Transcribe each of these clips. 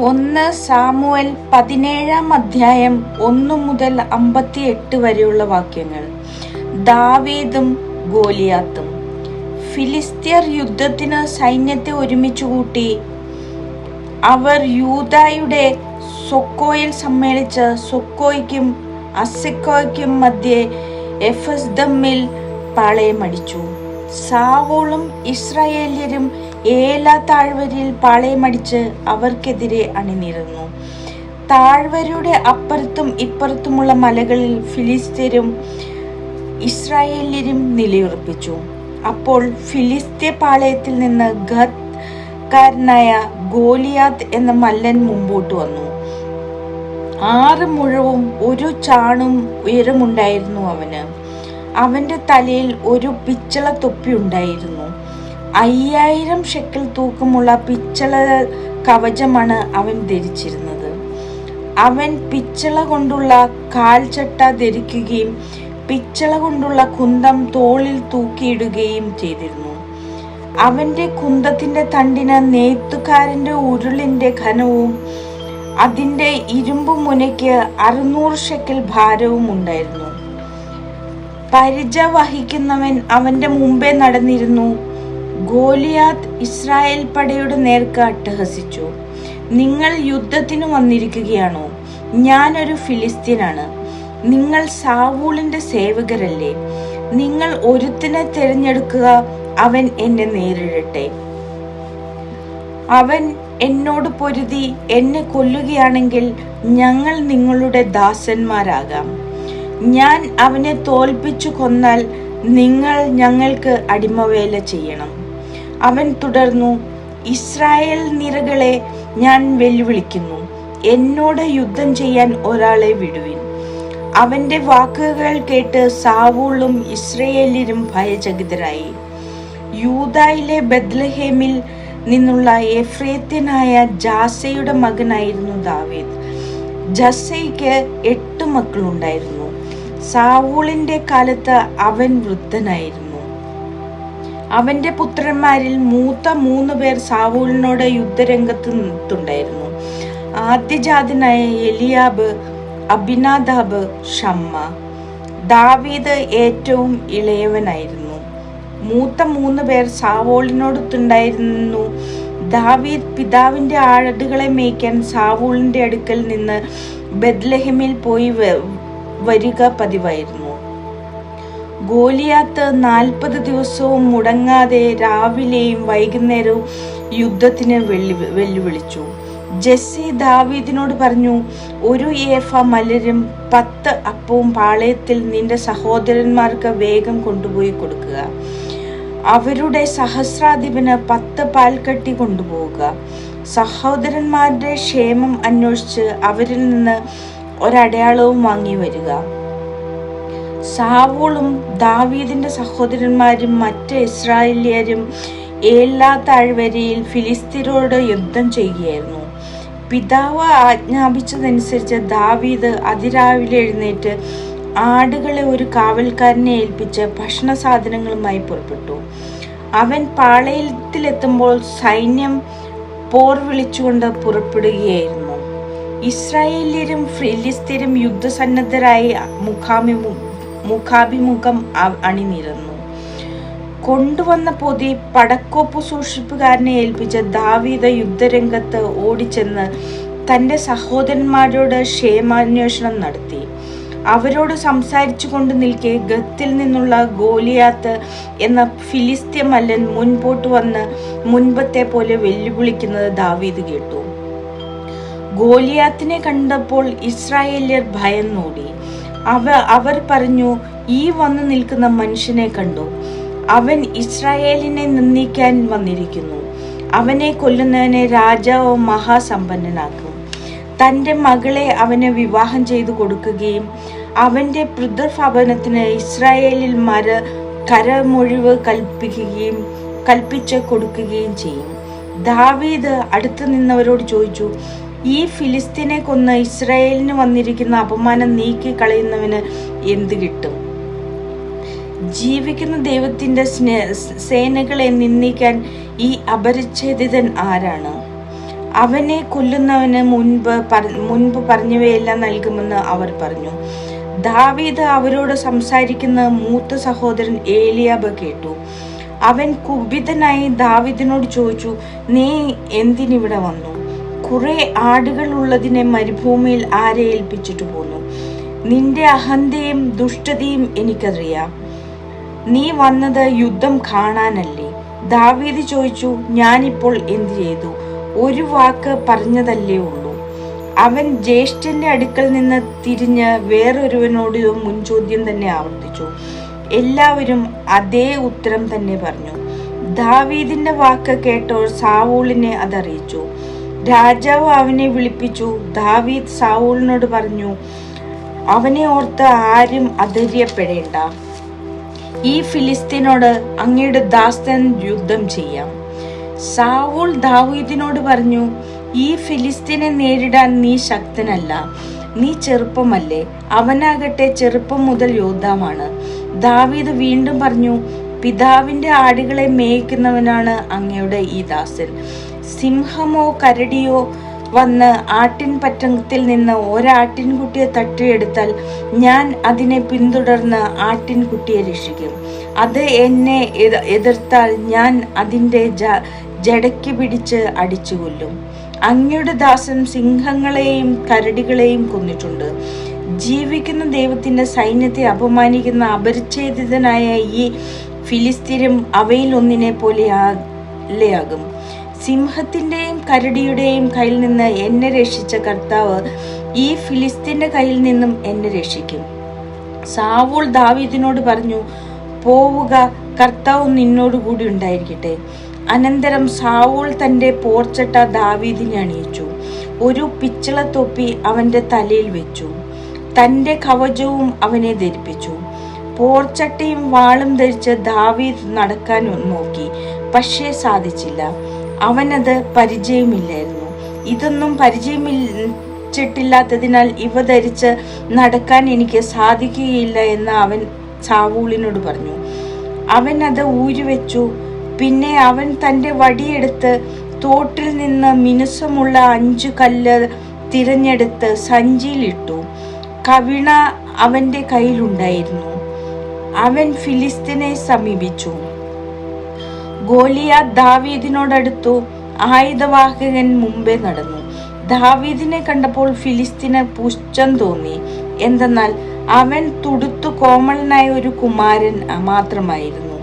ഒന്ന് സാമുവൽ പതിനേഴാം അധ്യായം ഒന്നു മുതൽ അമ്പത്തിയെട്ട് വരെയുള്ള വാക്യങ്ങൾ. ദാവീദും ഗോലിയാത്തും. ഫിലിസ്തീർ യുദ്ധത്തിന് സൈന്യത്തെ ഒരുമിച്ച് കൂട്ടി. അവർ യൂതായുടെ സൊക്കോയിൽ സമ്മേളിച്ച് സൊക്കോയ്ക്കും അസിക്കോയ്ക്കും മധ്യേ എഫസ്ദമ്മിൽ പാളയമടിച്ചു. സാവോളും ഇസ്രായേല്യരും ഏല താഴ്വരയിൽ പാളയമടിച്ച് അവർക്കെതിരെ അണിനിരന്നു. താഴ്വരയുടെ അപ്പുറത്തും ഇപ്പുറത്തുമുള്ള മലകളിൽ ഫിലിസ്തീരും ഇസ്രായേല്യരും നിലയുറപ്പിച്ചു. അപ്പോൾ ഫിലിസ്തീയ പാളയത്തിൽ നിന്ന് ഗത്ത് കാരനായ ഗോലിയാത്ത് എന്ന മല്ലൻ മുമ്പോട്ട് വന്നു. ആറ് മുഴവും ഒരു ചാണും ഉയരമുണ്ടായിരുന്നു അവന്. അവന്റെ തലയിൽ ഒരു പിച്ചള തൊപ്പി ഉണ്ടായിരുന്നു. അയ്യായിരം ഷെക്കിൽ തൂക്കമുള്ള പിച്ചള കവചമാണ് അവൻ ധരിച്ചിരുന്നത്. അവൻ പിച്ചള കൊണ്ടുള്ള കാൽചട്ട ധരിക്കുകയും പിച്ചള കൊണ്ടുള്ള കുന്തം തോളിൽ തൂക്കിയിടുകയും ചെയ്തിരുന്നു. അവന്റെ കുന്തത്തിന്റെ തണ്ടിന് നെയ്ത്തുകാരന്റെ ഉരുളിന്റെ ഘനവും അതിന്റെ ഇരുമ്പ് മുനയ്ക്ക് അറുന്നൂറ് ഷെക്കിൽ ഭാരവും ഉണ്ടായിരുന്നു. പരിച വഹിക്കുന്നവൻ അവന്റെ മുമ്പേ നടന്നിരുന്നു. ഗോലിയാത്ത് ഇസ്രായേൽ പടയുടെ നേർക്ക് അട്ടഹസിച്ചു നിങ്ങൾ യുദ്ധത്തിന് വന്നിരിക്കുകയാണോ? ഞാനൊരു ഫിലിസ്തീനാണ്. നിങ്ങൾ സാവൂളിന്റെ സേവകരല്ലേ. നിങ്ങൾ ഒരുത്തിനെ തിരഞ്ഞെടുക്കുക അവൻ എന്നെ നേരിടട്ടെ. അവൻ എന്നോട് പൊരുതി എന്നെ കൊല്ലുകയാണെങ്കിൽ ഞങ്ങൾ നിങ്ങളുടെ ദാസന്മാരാകാം. ഞാൻ അവനെ തോൽപ്പിച്ചു കൊന്നാൽ നിങ്ങൾ ഞങ്ങൾക്ക് അടിമവേല ചെയ്യണം. അവൻ തുടർന്നു ഇസ്രായേൽ നിരകളെ ഞാൻ വെല്ലുവിളിക്കുന്നു. എന്നോട് യുദ്ധം ചെയ്യാൻ ഒരാളെ വിടുവിൻ. അവന്റെ വാക്കുകൾ കേട്ട് സാവൂളും ഇസ്രയേലിലും ഭയചകിതരായി. യൂതായിലെ ബദ്ലഹേമിൽ നിന്നുള്ള എഫ്രേത്യനായ ജാസയുടെ മകനായിരുന്നു ദാവീദ്. ജസയ്ക്ക് എട്ട് മക്കളുണ്ടായിരുന്നു. സാവൂളിന്റെ കാലത്ത് അവൻ വൃദ്ധനായിരുന്നു. അവന്റെ പുത്രന്മാരിൽ മൂത്ത മൂന്ന് പേർ സാവൂളിനോട് യുദ്ധരംഗത്ത് നിന്നുണ്ടായിരുന്നു ആദ്യജാതനായ എലിയാബ് അബിനാദാബ് ഷമ്മ. ദാവീദ് ഏറ്റവും ഇളയവനായിരുന്നു. മൂത്ത മൂന്ന് പേർ സാവോളിനോടൊത്തുണ്ടായിരുന്നു. ദാവീദ് പിതാവിന്റെ ആടുകളെ മേയ്ക്കാൻ സാവൂളിന്റെ അടുക്കൽ നിന്ന് ബദ്ലഹിമിൽ പോയി വരിക പതിവായിരുന്നു. ഗോലിയാത്ത് നാൽപ്പത് ദിവസവും മുടങ്ങാതെ രാവിലെയും വൈകുന്നേരവും യുദ്ധത്തിന് വെള്ളി വെല്ലുവിളിച്ചു. ജെസ്സി ദാവീദിനോട് പറഞ്ഞു ഒരു ഏഫ മലരും പത്ത് അപ്പവും പാളയത്തിൽ നിന്റെ സഹോദരന്മാർക്ക് വേഗം കൊണ്ടുപോയി കൊടുക്കുക. അവരുടെ സഹസ്രാധിപന് പത്ത് പാൽക്കട്ടി കൊണ്ടുപോവുക. സഹോദരന്മാരുടെ ക്ഷേമം അന്വേഷിച്ച് അവരിൽ നിന്ന് ഒരടയാളവും വാങ്ങി വരിക. സാവൂളും ദാവീദിന്റെ സഹോദരന്മാരും മറ്റ് ഇസ്രായേലിയരും ഏല്ലാ താഴ്വരയിൽ ഫിലിസ്തീനോട് യുദ്ധം ചെയ്യുകയായിരുന്നു. പിതാവ് ആജ്ഞാപിച്ചതനുസരിച്ച് ദാവീദ് അതിരാവിലെ എഴുന്നേറ്റ് ആടുകളെ ഒരു കാവൽക്കാരനെ ഏൽപ്പിച്ച് ഭക്ഷണ സാധനങ്ങളുമായി പുറപ്പെട്ടു. അവൻ പാളയത്തിലെത്തുമ്പോൾ സൈന്യം പോർ വിളിച്ചുകൊണ്ട് പുറപ്പെടുകയായിരുന്നു. ഇസ്രായേല്യരും ഫിലിസ്തീനും യുദ്ധസന്നദ്ധരായി മുഖാമിമു മുഖാഭിമുഖം അണിനിരന്നു. കൊണ്ടുവന്ന പൊതി പടക്കോപ്പ് സൂക്ഷിപ്പുകാരനെ ഏൽപ്പിച്ച ദാവീത യുദ്ധരംഗത്ത് ഓടിച്ചെന്ന് തന്റെ സഹോദരന്മാരോട് ക്ഷേമാന്വേഷണം നടത്തി. അവരോട് സംസാരിച്ചു കൊണ്ട് നിൽക്കെ ഗത്തിൽ നിന്നുള്ള ഗോലിയാത്ത് എന്ന ഫിലിസ്ത്യ മല്ലൻ മുൻപോട്ട് വന്ന് മുൻപത്തെ പോലെ വെല്ലുവിളിക്കുന്നത് ദാവീദ് കേട്ടു. ഗോലിയാത്തിനെ കണ്ടപ്പോൾ ഇസ്രായേല്യർ ഭയന്നോടി അവ അവർ പറഞ്ഞു ഈ വന്നു നിൽക്കുന്ന മനുഷ്യനെ കണ്ടു. അവൻ ഇസ്രായേലിനെ നിന്ദിക്കാൻ വന്നിരിക്കുന്നു. അവനെ കൊല്ലുന്നവനെ രാജാവ് മഹാസമ്പന്നനാക്കും. തന്റെ മകളെ അവന് വിവാഹം ചെയ്തു കൊടുക്കുകയും അവന്റെ പിതൃഭവനത്തിന് ഇസ്രായേലിൽ മര കരമൊഴിവ് കൽപ്പിക്കുകയും കൽപ്പിച്ച് കൊടുക്കുകയും ചെയ്യും. ദാവീദ് അടുത്തു നിന്നവരോട് ചോദിച്ചു ഈ ഫിലിസ്തീനെ കൊന്ന് ഇസ്രായേലിന് വന്നിരിക്കുന്ന അപമാനം നീക്കി കളയുന്നവന് എന്ത് കിട്ടും? ജീവിക്കുന്ന ദൈവത്തിന്റെ സ്നേ- സേനകളെ നിന്ദിക്കാൻ ഈ അപരിച്ഛേദിതൻ ആരാണ്? അവനെ കൊല്ലുന്നവന് മുൻപ് മുൻപ് പറഞ്ഞവയെല്ലാം നൽകുമെന്ന് അവർ പറഞ്ഞു. ദാവീദ് അവരോട് സംസാരിക്കുന്ന മൂത്ത സഹോദരൻ ഏലിയാബ് കേട്ടു. അവൻ കുപിതനായി ദാവിദിനോട് ചോദിച്ചു നീ എന്തിനിവിടെ വന്നു? കുറെ ആടുകൾ ഉള്ളതിനെ മരുഭൂമിയിൽ ആരെ ഏൽപ്പിച്ചിട്ട് പോന്നു? നിന്റെ അഹന്തയും ദുഷ്ടതയും എനിക്കറിയാം. നീ വന്നത് യുദ്ധം കാണാനല്ലേ? ദാവീദ് ചോദിച്ചു ഞാനിപ്പോൾ എന്തു ചെയ്തു? ഒരു വാക്ക് പറഞ്ഞതല്ലേ ഉള്ളൂ. അവൻ ജ്യേഷ്ഠന്റെ അടുക്കൽ നിന്ന് തിരിഞ്ഞ് വേറൊരുവനോട് മുൻചോദ്യം തന്നെ ആവർത്തിച്ചു. എല്ലാവരും അതേ ഉത്തരം തന്നെ പറഞ്ഞു. ദാവീദിന്റെ വാക്ക് കേട്ടോർ സാവൂളിനെ അതറിയിച്ചു. രാജാവ് അവനെ വിളിപ്പിച്ചു. ദാവീദ് സാവൂളിനോട് പറഞ്ഞു അവനെ ഓർത്ത് ആരും അധൈര്യപ്പെടേണ്ട. ഈ ഫിലിസ്തീനോട് അങ്ങയുടെ ദാസൻ യുദ്ധം ചെയ്യാം. സാവൂൾ ദാവീദിനോട് പറഞ്ഞു ഈ ഫിലിസ്തീനെ നേരിടാൻ നീ ശക്തനല്ല. നീ ചെറുപ്പമല്ലേ. അവനാകട്ടെ ചെറുപ്പം മുതൽ യോദ്ധാവാണ്. ദാവീദ് വീണ്ടും പറഞ്ഞു പിതാവിന്റെ ആടുകളെ മേയ്ക്കുന്നവനാണ് അങ്ങയുടെ ഈ ദാസൻ. സിംഹമോ കരടിയോ വന്ന് ആട്ടിൻ പറ്റത്തിൽ നിന്ന് ഒരാട്ടിൻകുട്ടിയെ തട്ടിയെടുത്താൽ ഞാൻ അതിനെ പിന്തുടർന്ന് ആട്ടിൻകുട്ടിയെ രക്ഷിക്കും. അത് എന്നെ എതി- എതിർത്താൽ ഞാൻ അതിന്റെ ജടയ്ക്ക് പിടിച്ച് അടിച്ചു കൊല്ലും അങ്ങയുടെ ദാസൻ സിംഹങ്ങളെയും കരടികളെയും കൊന്നിട്ടുണ്ട്. ജീവിക്കുന്ന ദൈവത്തിന്റെ സൈന്യത്തെ അപമാനിക്കുന്ന അപരിച്ഛേദിതനായ ഈ ഫിലിസ്തീനും അവയിൽ ഒന്നിനെ പോലെയാകും സിംഹത്തിന്റെയും കരടിയുടെയും കയ്യിൽ നിന്ന് എന്നെ രക്ഷിച്ച കർത്താവ് ഈ ഫിലിസ്തീന്റെ കയ്യിൽ നിന്നും എന്നെ രക്ഷിക്കും. സാവൂൾ ദാവീദിനോട് പറഞ്ഞു പോവുക കർത്താവ് നിന്നോടുകൂടി ഉണ്ടായിരിക്കട്ടെ. അനന്തരം സാവൂൾ തന്റെ പോർച്ചട്ട ദാവീദിനെ അണിയിച്ചു. ഒരു പിച്ചള തൊപ്പി അവന്റെ തലയിൽ വെച്ചു. തന്റെ കവചവും അവനെ ധരിപ്പിച്ചു. പോർച്ചട്ടയും വാളും ധരിച്ച് ദാവീദ് നടക്കാൻ നോക്കി. പക്ഷേ സാധിച്ചില്ല. അവനത് പരിചയമില്ലായിരുന്നു. ഇതൊന്നും പരിചയമില്ലാത്തതിനാൽ ഇവ ധരിച്ച് നടക്കാൻ എനിക്ക് സാധിക്കുകയില്ല എന്ന് അവൻ സാവൂളിനോട് പറഞ്ഞു. അവൻ അത് ഊരിവെച്ചു പിന്നെ അവൻ തന്റെ വടിയെടുത്ത് തോട്ടിൽ നിന്ന് മിനുസമുള്ള അഞ്ചു കല്ല് തിരഞ്ഞെടുത്ത് സഞ്ചിയിലിട്ടു. കവിണ അവന്റെ കയ്യിലുണ്ടായിരുന്നു. അവൻ ഫിലിസ്തീനെ സമീപിച്ചു. ഗോലിയാത്ത് ദാവീദിനോടടുത്തു ആയുധവാഹകൻ മുമ്പേ നടന്നു. ദാവീദിനെ കണ്ടപ്പോൾ ഫിലിസ്തീന് പുച്ഛം തോന്നി. എന്തെന്നാൽ അവൻ തുടുത്തു കോമളനായ ഒരു കുമാരൻ മാത്രമായിരുന്നു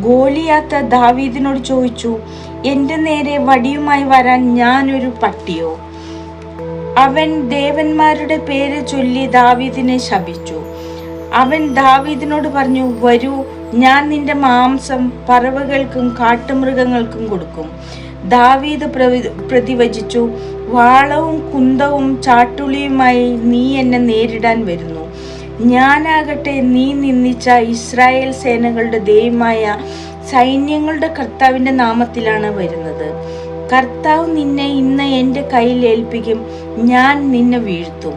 ഗോലിയാത്ത ദാവീദിനോട് ചോദിച്ചു എന്റെ നേരെ വടിയുമായി വരാൻ ഞാനൊരു പട്ടിയോ? അവൻ ദേവന്മാരുടെ പേര് ചൊല്ലി ദാവീദിനെ ശപിച്ചു. അവൻ ദാവീദിനോട് പറഞ്ഞു വരൂ ഞാൻ നിന്റെ മാംസം പറവകൾക്കും കാട്ടുമൃഗങ്ങൾക്കും കൊടുക്കും. ദാവീദ് പ്രതിവചിച്ചു വാളവും കുന്തവും ചാട്ടുളിയുമായി നീ എന്നെ നേരിടാൻ വരുന്നു. ഞാനാകട്ടെ നീ നിന്ദിച്ച ഇസ്രായേൽ സേനകളുടെ ദൈവമായ സൈന്യങ്ങളുടെ കർത്താവിന്റെ നാമത്തിലാണ് വരുന്നത്. കർത്താവ് നിന്നെ ഇന്ന് എന്റെ കയ്യിൽ ഏൽപ്പിക്കും ഞാൻ നിന്നെ വീഴ്ത്തും.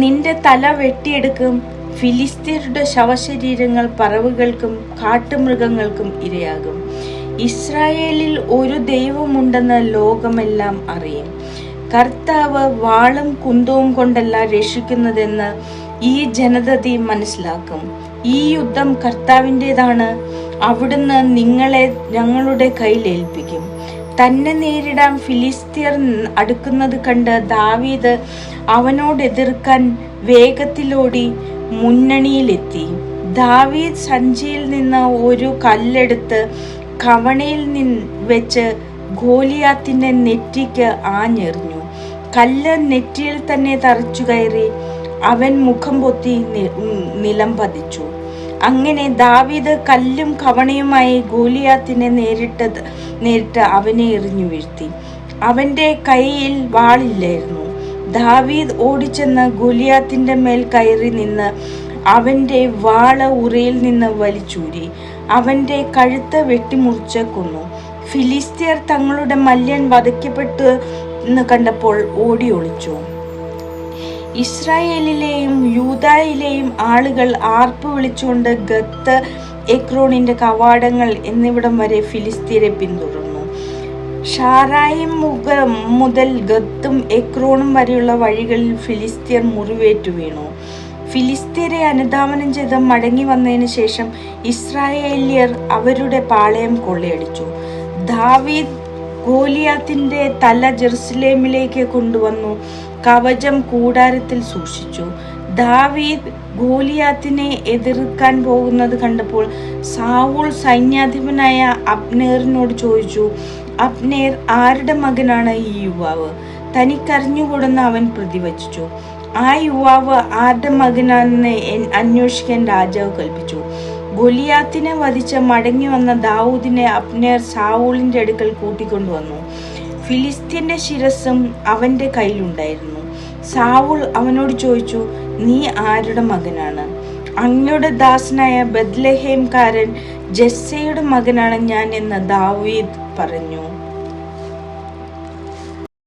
നിന്റെ തല വെട്ടിയെടുക്കും ഫിലിസ്തീനരുടെ ശവശരീരങ്ങൾ പറവുകൾക്കും കാട്ടുമൃഗങ്ങൾക്കും ഇരയാകും. ഇസ്രായേലിൽ ഒരു ദൈവമുണ്ടെന്ന് ലോകമെല്ലാം അറിയും. കർത്താവ് വാളും കുന്തവും കൊണ്ടല്ല രക്ഷിക്കുന്നതെന്ന് ഈ ജനതതി മനസ്സിലാക്കും. ഈ യുദ്ധം കർത്താവിന്റെതാണ്. അവിടുന്ന് നിങ്ങളെ ഞങ്ങളുടെ കയ്യിൽ ഏൽപ്പിക്കും. തന്നെ നേരിടാൻ ഫിലിസ്തീർ അടുക്കുന്നത് കണ്ട് ദാവീദ് അവനോട് എതിർക്കാൻ വേഗത്തിലോടി മുന്നണിയിലെത്തി. ദാവീദ് സഞ്ചിയിൽ നിന്ന് ഒരു കല്ലെടുത്ത് കവണയിൽ നിന്ന് വെച്ച് ഗോലിയാത്തിന്റെ നെറ്റിക്ക് ആഞ്ഞെറിഞ്ഞു കല്ല് നെറ്റിയിൽ തന്നെ തറച്ചു കയറി അവൻ മുഖം പൊത്തി നിലം പതിച്ചു. അങ്ങനെ ദാവീദ് കല്ലും കവണയുമായി ഗോലിയാത്തിനെ നേരിട്ടത് നേരിട്ട് അവനെ എറിഞ്ഞു വീഴ്ത്തി. അവന്റെ കയ്യിൽ വാളില്ലായിരുന്നു. ദാവീദ് ഓടിച്ചെന്ന് ഗോലിയാത്തിന്റെ മേൽ കയറി നിന്ന് അവന്റെ വാള ഉറയിൽ നിന്ന് വലിച്ചൂരി. അവന്റെ കഴുത്ത് വെട്ടിമുറിച്ച് കൊന്നു. ഫിലിസ്തീർ തങ്ങളുടെ മല്യൻ വധിക്കപ്പെട്ടു എന്ന് കണ്ടപ്പോൾ ഓടി ഒളിച്ചു ഇസ്രായേലിലെയും യൂതായിലെയും ആളുകൾ ആർപ്പ് വിളിച്ചുകൊണ്ട് ഗത്ത് എക്രോണിന്റെ കവാടങ്ങൾ എന്നിവിടം വരെ ഫിലിസ്തീനെ പിന്തുടർന്നു. ഷാറായിം മുഗ മുതൽ ഗത്തും എക്രോണും വരെയുള്ള വഴികളിൽ ഫിലിസ്തീർ മുറിവേറ്റു വീണു. ഫിലിസ്തീരെ അനുധാവനം ചെയ്ത് മടങ്ങി വന്നതിന് ശേഷം ഇസ്രായേലിയർ അവരുടെ പാളയം കൊള്ളയടിച്ചു. ദാവീദ് ഗോലിയാത്തിന്റെ തല ജെറുസലേമിലേക്ക് കൊണ്ടുവന്നു കവചം കൂടാരത്തിൽ സൂക്ഷിച്ചു. ദാവീദ് ഗോലിയാത്തിനെ എതിർക്കാൻ പോകുന്നത് കണ്ടപ്പോൾ സാവൂൾ സൈന്യാധിപനായ അബ്നേറിനോട് ചോദിച്ചു അബ്നേർ ആരുടെ മകനാണ് ഈ യുവാവ്? തനിക്കറിഞ്ഞുകൂടെന്ന് അവൻ പ്രതിവചിച്ചു. ആ യുവാവ് ആരുടെ മകനാണെന്ന് അന്വേഷിക്കാൻ രാജാവ് കൽപ്പിച്ചു. ഗൊലിയാത്തിനെ വധിച്ച് മടങ്ങി വന്ന ദാവൂദിനെ അപ്നേർ സാവൂളിന്റെ അടുക്കൽ കൂട്ടിക്കൊണ്ടുവന്നു. ഫിലിസ്തീന്റെ ശിരസും അവന്റെ കയ്യിലുണ്ടായിരുന്നു. സാവൂൾ അവനോട് ചോദിച്ചു നീ ആരുടെ മകനാണ്? അങ്ങയുടെ ദാസനായ ബദ്ലഹേംകാരൻ ജെസ്സയുടെ മകനാണ് ഞാൻ എന്ന് ദാവീദ് പറഞ്ഞു.